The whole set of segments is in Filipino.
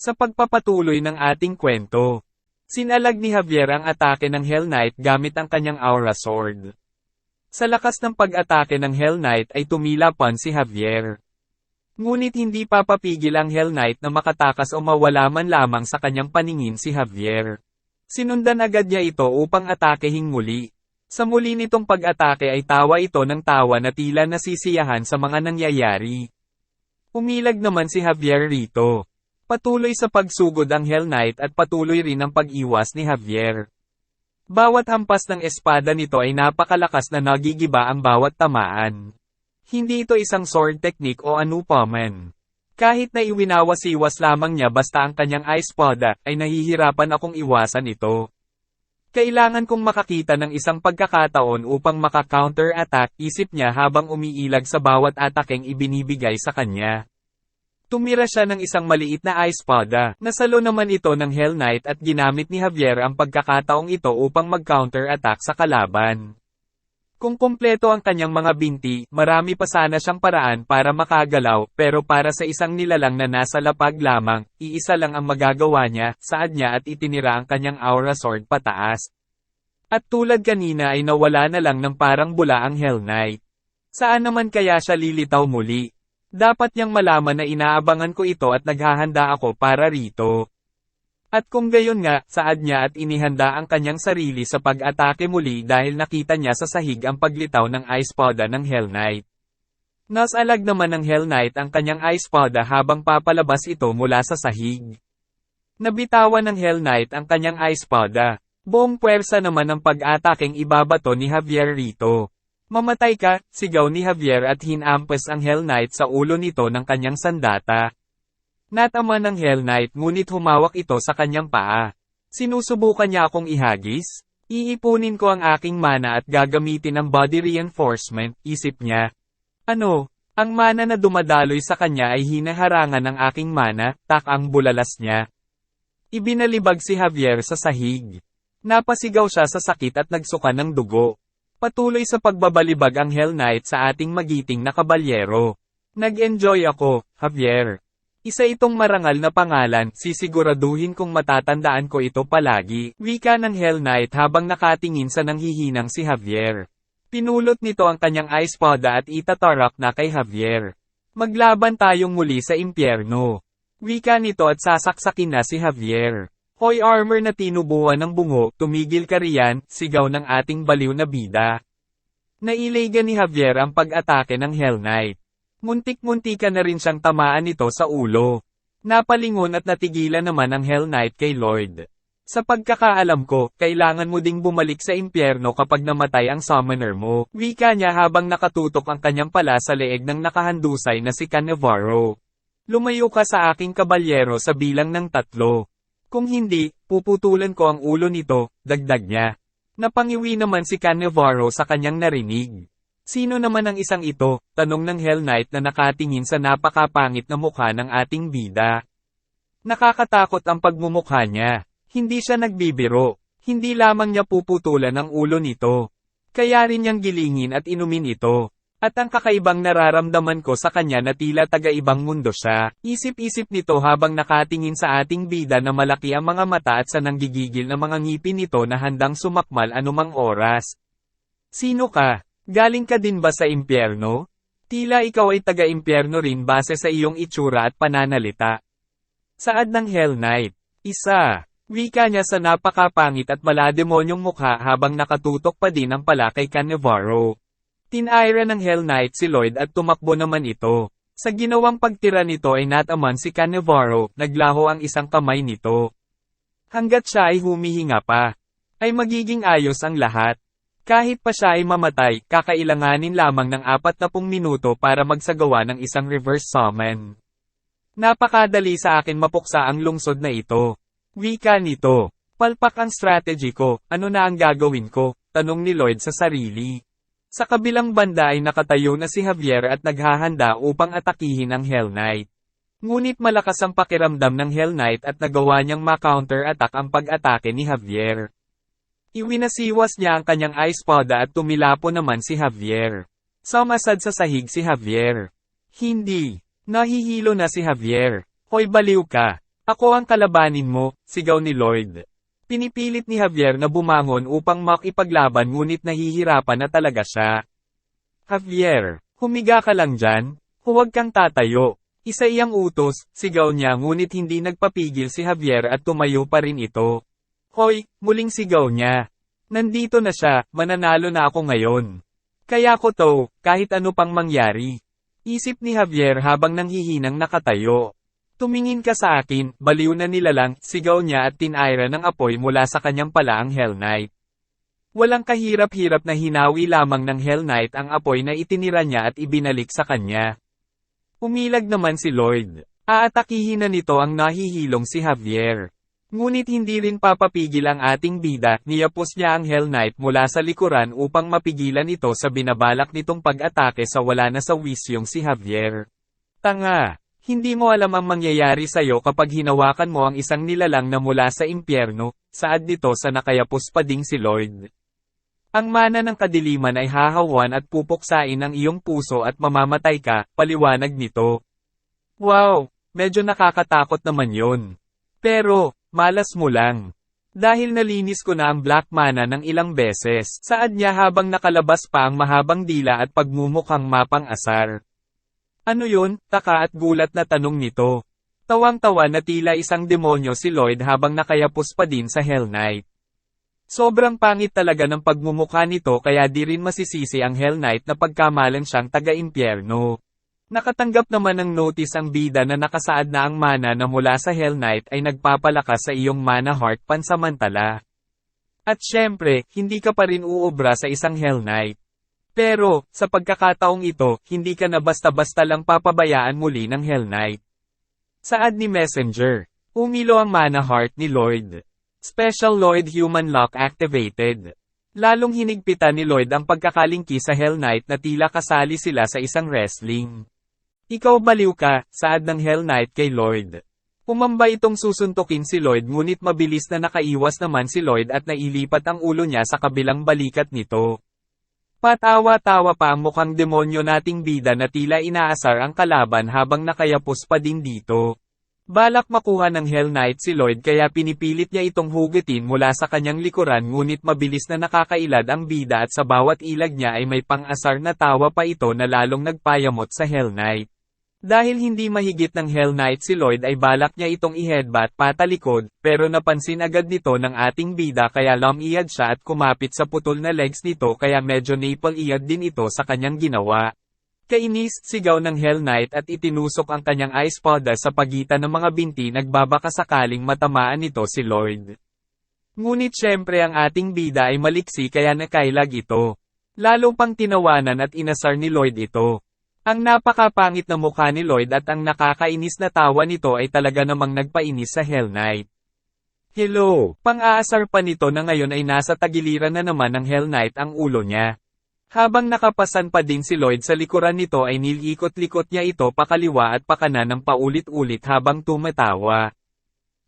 Sa pagpapatuloy ng ating kwento, sinalag ni Javier ang atake ng Hell Knight gamit ang kanyang Aura Sword. Sa lakas ng pag-atake ng Hell Knight ay tumilapan si Javier. Ngunit hindi papapigil ang Hell Knight na makatakas o mawala man lamang sa kanyang paningin si Javier. Sinundan agad niya ito upang atakehin muli. Sa muli nitong pag-atake ay tawa ito ng tawa na tila nasisiyahan sa mga nangyayari. Umilag naman si Javier rito. Patuloy sa pagsugod ang Hell Knight at patuloy rin ang pag-iwas ni Javier. Bawat hampas ng espada nito ay napakalakas na nagigiba ang bawat tamaan. Hindi ito isang sword technique o ano pa man. Kahit na iwinawas-iwas lamang niya basta ang kanyang ice espada, ay nahihirapan akong iwasan ito. Kailangan kong makakita ng isang pagkakataon upang maka-counter-attack isip niya habang umiilag sa bawat atakeng ibinibigay sa kanya. Tumira siya ng isang maliit na ice espada, nasalo naman ito ng Hell Knight at ginamit ni Javier ang pagkakataong ito upang mag-counter-attack sa kalaban. Kung kumpleto ang kanyang mga binti, marami pa sana siyang paraan para makagalaw, pero para sa isang nilalang na nasa lapag lamang, iisa lang ang magagawa niya, saad niya at itinira ang kanyang aura sword pataas. At tulad kanina ay nawala na lang ng parang bula ang Hell Knight. Saan naman kaya siya lilitaw muli? Dapat niyang malaman na inaabangan ko ito at naghahanda ako para rito. At kung gayon nga, saad niya at inihanda ang kanyang sarili sa pag-atake muli dahil nakita niya sa sahig ang paglitaw ng ice poda ng Hell Knight. Nasalag naman ng Hell Knight ang kanyang ice poda habang papalabas ito mula sa sahig. Nabitawan ng Hell Knight ang kanyang ice poda. Buong puwersa naman ang pag-atakeng ibabato ni Javier rito. Mamatay ka, sigaw ni Javier at hinampas ang Hell Knight sa ulo nito ng kanyang sandata. Natama ng Hell Knight ngunit humawak ito sa kanyang paa. Sinusubukan niya akong ihagis? Iipunin ko ang aking mana at gagamitin ang body reinforcement, isip niya. Ano? Ang mana na dumadaloy sa kanya ay hinaharangan ng aking mana, tak ang bulalas niya. Ibinalibag si Javier sa sahig. Napasigaw siya sa sakit at nagsuka ng dugo. Patuloy sa pagbabalibag ang Hell Knight sa ating magiting na kabalyero. Nag-enjoy ako, Javier. Isa itong marangal na pangalan, sisiguraduhin kong matatandaan ko ito palagi, wika ng Hell Knight habang nakatingin sa nanghihinang si Javier. Pinulot nito ang kanyang ice poda at itatarak na kay Javier. Maglaban tayong muli sa impyerno. Wika nito at sasaksakin na si Javier. Hoy armor na tinubuan ng bungo, tumigil ka riyan, sigaw ng ating baliw na bida. Nailaygan ni Javier ang pag-atake ng Hell Knight. Muntik-muntika na rin siyang tamaan nito sa ulo. Napalingon at natigilan naman ang Hell Knight kay Lord. Sa pagkakaalam ko, kailangan mo ding bumalik sa impyerno kapag namatay ang summoner mo. Wika niya habang nakatutok ang kanyang pala sa leeg ng nakahandusay na si Cannavaro. Lumayo ka sa aking kabalyero sa bilang ng tatlo. Kung hindi, puputulan ko ang ulo nito, dagdag niya. Napangiwi naman si Cannavaro sa kanyang narinig. Sino naman ang isang ito? Tanong ng Hell Knight na nakatingin sa napakapangit na mukha ng ating bida. Nakakatakot ang pagmumukha niya. Hindi siya nagbibiro. Hindi lamang niya puputulan ang ulo nito. Kaya rin niyang gilingin at inumin ito. At ang kakaibang nararamdaman ko sa kanya na tila taga-ibang mundo siya. Isip-isip nito habang nakatingin sa ating bida na malaki ang mga mata at sa nanggigigil na mga ngipin nito na handang sumakmal anumang oras. Sino ka? Galing ka din ba sa impyerno? Tila ikaw ay taga-impyerno rin base sa iyong itsura at pananalita. Saad ng Hell Knight. Isa. Wika niya sa napakapangit at malademonyong mukha habang nakatutok pa din ang pala kay Cannavaro. Tinaira ng Hell Knight si Lloyd at tumakbo naman ito. Sa ginawang pagtira nito ay nataman si Cannavaro, naglaho ang isang kamay nito. Hanggat siya ay humihinga pa, ay magiging ayos ang lahat. Kahit pa siya ay mamatay, kakailanganin lamang ng 40 minuto para magsagawa ng isang reverse summon. Napakadali sa akin mapuksa ang lungsod na ito. Wika nito. Palpak ang strategy ko, ano na ang gagawin ko? Tanong ni Lloyd sa sarili. Sa kabilang banda ay nakatayo na si Javier at naghahanda upang atakihin ang Hell Knight. Ngunit malakas ang pakiramdam ng Hell Knight at nagawa niyang ma-counter-attack ang pag-atake ni Javier. Iwinasiwas niya ang kanyang ice poda at tumilapo naman si Javier. Samasad sa sahig si Javier. Hindi. Nahihilo na si Javier. Hoy baliw ka. Ako ang kalabanin mo, sigaw ni Lloyd. Pinipilit ni Javier na bumangon upang makipaglaban ngunit nahihirapan na talaga siya. Javier, humiga ka lang dyan, huwag kang tatayo. Isa iyang utos, sigaw niya ngunit hindi nagpapigil si Javier at tumayo pa rin ito. Hoy, muling sigaw niya. Nandito na siya, mananalo na ako ngayon. Kaya ko to, kahit ano pang mangyari. Isip ni Javier habang nanghihinang nakatayo. Tumingin ka sa akin, baliw na nilalang, sigaw niya at tinaira ng apoy mula sa kanyang palaang Hell Knight. Walang kahirap-hirap na hinawi lamang ng Hell Knight ang apoy na itinira niya at ibinalik sa kanya. Umilag naman si Lloyd. Aatakihin na nito ang nahihilong si Javier. Ngunit hindi rin papapigil ang ating bida, niyapos niya ang Hell Knight mula sa likuran upang mapigilan ito sa binabalak nitong pag-atake sa wala na sa wisyong si Javier. Tanga! Hindi mo alam ang mangyayari sa'yo kapag hinawakan mo ang isang nilalang na mula sa impyerno, saad nito sa nakayapos pa ding si Lloyd. Ang mana ng kadiliman ay hahawan at pupuksain ang iyong puso at mamamatay ka, paliwanag nito. Wow, medyo nakakatakot naman yon. Pero, malas mo lang. Dahil nalinis ko na ang black mana ng ilang beses, saad niya habang nakalabas pa ang mahabang dila at pagmumukhang mapang asar. Ano yun, taka at gulat na tanong nito. Tawang-tawa na tila isang demonyo si Lloyd habang nakayapos pa din sa Hell Knight. Sobrang pangit talaga ng pagmumukha nito kaya di rin masisisi ang Hell Knight na pagkamalan siyang taga-impyerno. Nakatanggap naman ng notice ang bida na nakasaad na ang mana na mula sa Hell Knight ay nagpapalakas sa iyong mana heart pansamantala. At syempre, hindi ka pa rin uubra sa isang Hell Knight. Pero, sa pagkakataong ito, hindi ka na basta-basta lang papabayaan muli ng Hell Knight. Saad ni Messenger. Umilo ang mana heart ni Lloyd. Special Lloyd Human Lock activated. Lalong hinigpitan ni Lloyd ang pagkakalingki sa Hell Knight na tila kasali sila sa isang wrestling. Ikaw baliw ka, saad ng Hell Knight kay Lloyd. Pumamba itong susuntukin si Lloyd ngunit mabilis na nakaiwas naman si Lloyd at nailipat ang ulo niya sa kabilang balikat nito. Patawa-tawa pa ang mukhang demonyo nating bida na tila inaasar ang kalaban habang nakayapos pa din dito. Balak makuha ng Hell Knight si Lloyd kaya pinipilit niya itong hugutin mula sa kanyang likuran ngunit mabilis na nakakailad ang bida at sa bawat ilag niya ay may pang-asar na tawa pa ito na lalong nagpayamot sa Hell Knight. Dahil hindi mahigit ng Hell Knight si Lloyd ay balak niya itong i-headbutt patalikod, pero napansin agad nito ng ating bida kaya lumiyad siya at kumapit sa putol na legs nito kaya medyo naple-iyad din ito sa kanyang ginawa. Kainis, sigaw ng Hell Knight at itinusok ang kanyang ice powder sa pagitan ng mga binti nagbabaka sakaling matamaan nito si Lloyd. Ngunit syempre ang ating bida ay maliksi kaya nakailag ito. Lalo pang tinawanan at inasar ni Lloyd ito. Ang napakapangit na mukha ni Lloyd at ang nakakainis na tawa nito ay talaga namang nagpainis sa Hell Knight. Hello, pang-aasar pa nito na ngayon ay nasa tagiliran na naman ng Hell Knight ang ulo niya. Habang nakapasan pa din si Lloyd sa likuran nito ay nilikot-likot niya ito pakaliwa at pakanan ng paulit-ulit habang tumatawa.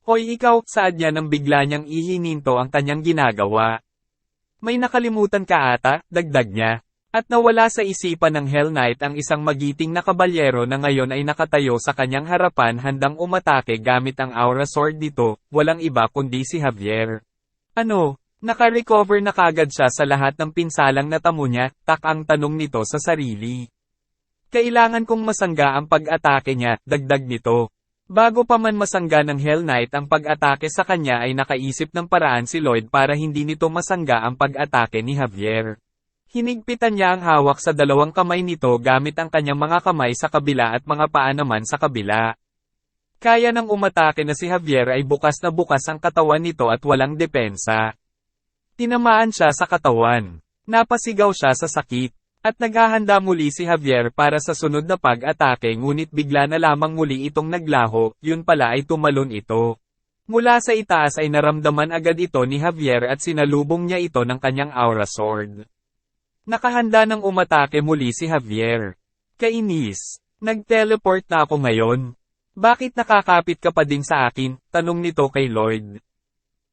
Hoy ikaw, saad niya nang bigla niyang ihininto ang kanyang ginagawa. May nakalimutan ka ata, dagdag niya. At nawala sa isipan ng Hell Knight ang isang magiting na kabalyero na ngayon ay nakatayo sa kanyang harapan handang umatake gamit ang aura sword nito, walang iba kundi si Javier. Ano, naka-recover na kagad siya sa lahat ng pinsalang natamo niya, tak ang tanong nito sa sarili. Kailangan kong masangga ang pag-atake niya, dagdag nito. Bago pa man masangga ng Hell Knight ang pag-atake sa kanya ay nakaisip ng paraan si Lloyd para hindi nito masangga ang pag-atake ni Javier. Hinigpitan niya ang hawak sa dalawang kamay nito gamit ang kanyang mga kamay sa kabila at mga paa naman sa kabila. Kaya nang umatake na si Javier ay bukas na bukas ang katawan nito at walang depensa. Tinamaan siya sa katawan. Napasigaw siya sa sakit. At naghahanda muli si Javier para sa sunod na pag-atake ngunit bigla na lamang muli itong naglaho, yun pala ay tumalon ito. Mula sa itaas ay naramdaman agad ito ni Javier at sinalubong niya ito ng kanyang aura sword. Nakahanda ng umatake muli si Javier. Kainis. Nag-teleport na ako ngayon. Bakit nakakapit ka pa din sa akin? Tanong nito kay Lloyd.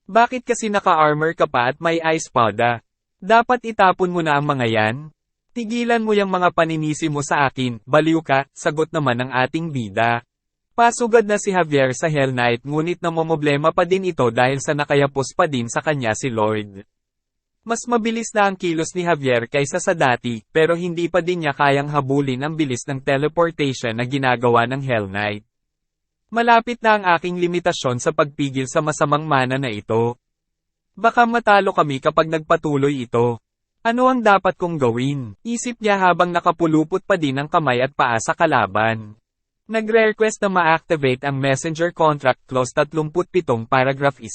Bakit kasi naka-armor ka pa at may ice pada? Dapat itapon mo na ang mga yan? Tigilan mo yung mga paninisi mo sa akin, baliw ka, sagot naman ng ating bida. Pasugad na si Javier sa Hell Knight ngunit namomblema pa din ito dahil sa nakayapos pa din sa kanya si Lloyd. Mas mabilis na ang kilos ni Javier kaysa sa dati, pero hindi pa din niya kayang habulin ang bilis ng teleportation na ginagawa ng Hell Knight. Malapit na ang aking limitasyon sa pagpigil sa masamang mana na ito. Baka matalo kami kapag nagpatuloy ito. Ano ang dapat kong gawin? Isip niya habang nakapulupot pa din ang kamay at paa sa kalaban. Nagre-request na ma-activate ang Messenger Contract Clause 37 paragraph 1.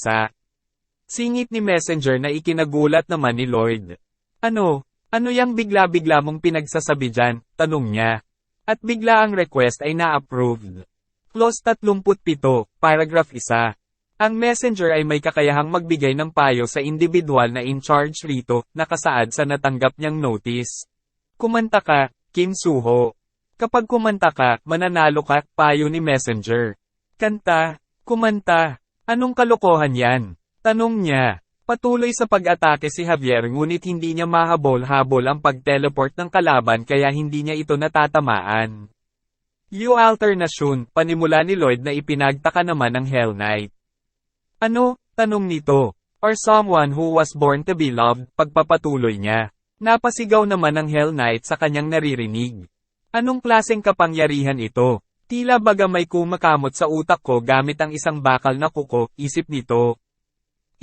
Singit ni Messenger na ikinagulat naman ni Lloyd. Ano? Ano yang bigla-bigla mong pinagsasabi dyan? Tanong niya. At bigla ang request ay na-approved. Clause 37, paragraph 1. Ang messenger ay may kakayahang magbigay ng payo sa individual na in charge rito, nakasaad sa natanggap niyang notice. Kumanta ka, Kim Suho. Kapag kumanta ka, mananalo ka, payo ni Messenger. Kanta, kumanta, anong kalokohan yan? Tanong niya. Patuloy sa pag-atake si Javier ngunit hindi niya mahabol-habol ang pag-teleport ng kalaban kaya hindi niya ito natatamaan. Yu alternasyon, panimula ni Lloyd na ipinagtaka naman ng Hell Knight. Ano, tanong nito, or someone who was born to be loved, pagpapatuloy niya. Napasigaw naman ng Hell Knight sa kanyang naririnig. Anong klaseng kapangyarihan ito? Tila baga may kumakamot sa utak ko gamit ang isang bakal na kuko, isip nito.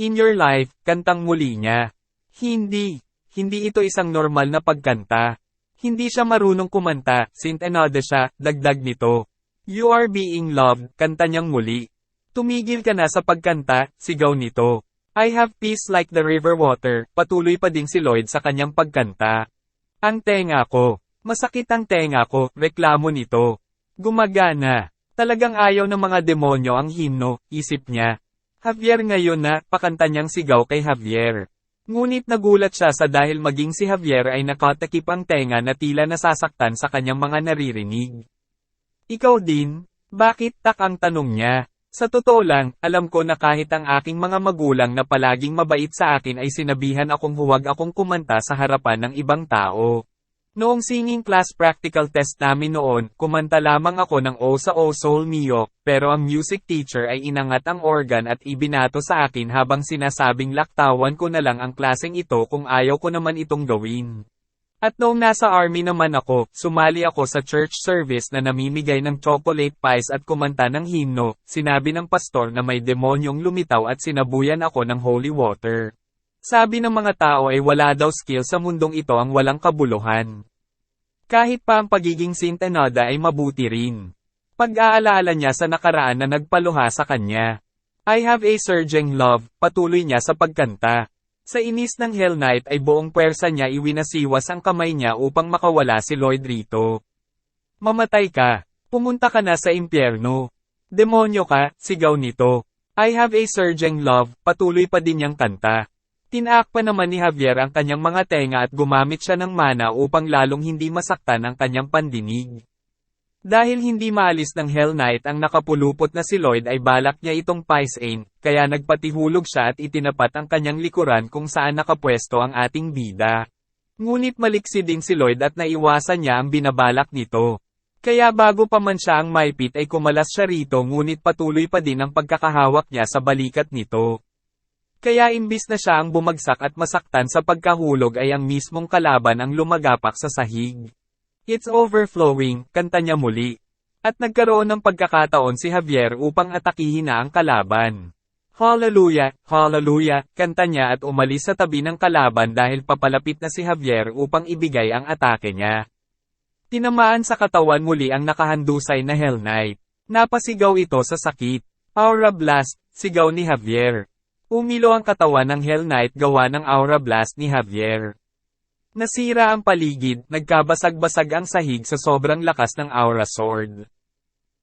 In your life, kantang muli niya. Hindi. Hindi ito isang normal na pagkanta. Hindi siya marunong kumanta, sintenode siya, dagdag nito. You are being loved, kanta niyang muli. Tumigil ka na sa pagkanta, sigaw nito. I have peace like the river water, patuloy pa din si Lloyd sa kanyang pagkanta. Ang tenga ko. Masakit ang tenga ko, reklamo nito. Gumagana. Talagang ayaw ng mga demonyo ang himno, isip niya. Javier ngayon na, pakanta niyang sigaw kay Javier. Ngunit nagulat siya sa dahil maging si Javier ay nakatakip ang tenga na tila nasasaktan sa kanyang mga naririnig. Ikaw din? Bakit tak ang tanong niya? Sa totoo lang, alam ko na kahit ang aking mga magulang na palaging mabait sa akin ay sinabihan akong huwag akong kumanta sa harapan ng ibang tao. Noong singing class practical test namin noon, kumanta lamang ako ng O sa O Soul Mio, pero ang music teacher ay inangat ang organ at ibinato sa akin habang sinasabing laktawan ko na lang ang klaseng ito kung ayaw ko naman itong gawin. At noong nasa army naman ako, sumali ako sa church service na namimigay ng chocolate pies at kumanta ng himno, sinabi ng pastor na may demonyong lumitaw at sinabuyan ako ng holy water. Sabi ng mga tao ay wala daw skill sa mundong ito ang walang kabuluhan. Kahit pa ang pagiging sintenada ay mabuti rin. Pag-aalaala niya sa nakaraan na nagpaluha sa kanya. I have a surging love, patuloy niya sa pagkanta. Sa inis ng Hell Knight ay buong pwersa niya iwinasiwas ang kamay niya upang makawala si Lloyd rito. Mamatay ka. Pumunta ka na sa impyerno. Demonyo ka, sigaw nito. I have a surging love, patuloy pa din niyang kanta. Tinaak pa naman ni Javier ang kanyang mga tenga at gumamit siya ng mana upang lalong hindi masaktan ang kanyang pandinig. Dahil hindi maalis ng Hell Knight ang nakapulupot na si Lloyd ay balak niya itong Pisain, kaya nagpatihulog siya at itinapat ang kanyang likuran kung saan nakapwesto ang ating bida. Ngunit maliksi din si Lloyd at naiwasan niya ang binabalak nito. Kaya bago pa man siya ang maipit ay kumalas siya rito ngunit patuloy pa din ang pagkakahawak niya sa balikat nito. Kaya imbis na siya ang bumagsak at masaktan sa pagkahulog ay ang mismong kalaban ang lumagapak sa sahig. It's overflowing, kanta niya muli. At nagkaroon ng pagkakataon si Javier upang atakihin na ang kalaban. Hallelujah, hallelujah, kanta niya at umalis sa tabi ng kalaban dahil papalapit na si Javier upang ibigay ang atake niya. Tinamaan sa katawan muli ang nakahandusay na Hell Knight. Napasigaw ito sa sakit. Aura Blast, sigaw ni Javier. Umilo ang katawan ng Hell Knight gawa ng Aura Blast ni Javier. Nasira ang paligid, nagkabasag-basag ang sahig sa sobrang lakas ng Aura Sword.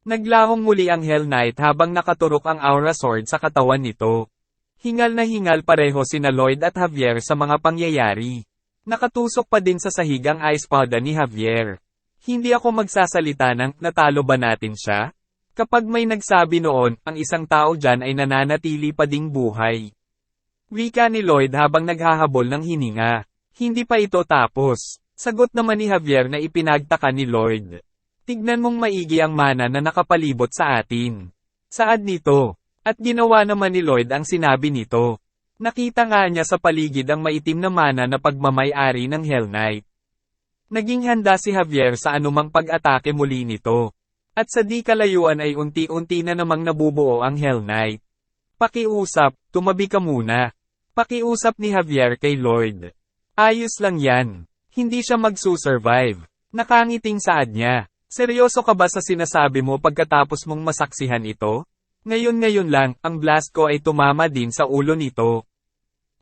Naglahong muli ang Hell Knight habang nakaturok ang Aura Sword sa katawan nito. Hingal na hingal pareho sina Lloyd at Javier sa mga pangyayari. Nakatusok pa din sa sahig ang espada ni Javier. Hindi ako magsasalita ng, natalo ba natin siya? Kapag may nagsabi noon, ang isang tao dyan ay nananatili pa ding buhay. Wika ni Lloyd habang naghahabol ng hininga. Hindi pa ito tapos. Sagot naman ni Javier na ipinagtaka ni Lloyd. Tignan mong maigi ang mana na nakapalibot sa atin. Saad nito. At ginawa naman ni Lloyd ang sinabi nito. Nakita nga niya sa paligid ang maitim na mana na pagmamay-ari ng Hell Knight. Naging handa si Javier sa anumang pag-atake muli nito. At sa di kalayuan ay unti-unti na namang nabubuo ang Hell Knight. Pakiusap, tumabi ka muna. Pakiusap ni Javier kay Lloyd. Ayos lang yan. Hindi siya magsusurvive. Nakangiting saad niya. Seryoso ka ba sa sinasabi mo pagkatapos mong masaksihan ito? Ngayon-ngayon lang, ang blast ko ay tumama din sa ulo nito.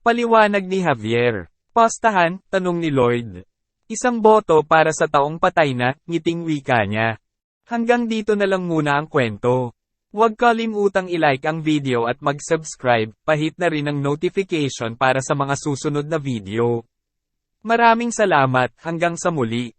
Paliwanag ni Javier. Postahan, tanong ni Lloyd. Isang boto para sa taong patay na, ngiting wika niya. Hanggang dito na lang muna ang kwento. Huwag kalimutang ilike ang video at mag-subscribe, pahit na rin ang notification para sa mga susunod na video. Maraming salamat, hanggang sa muli.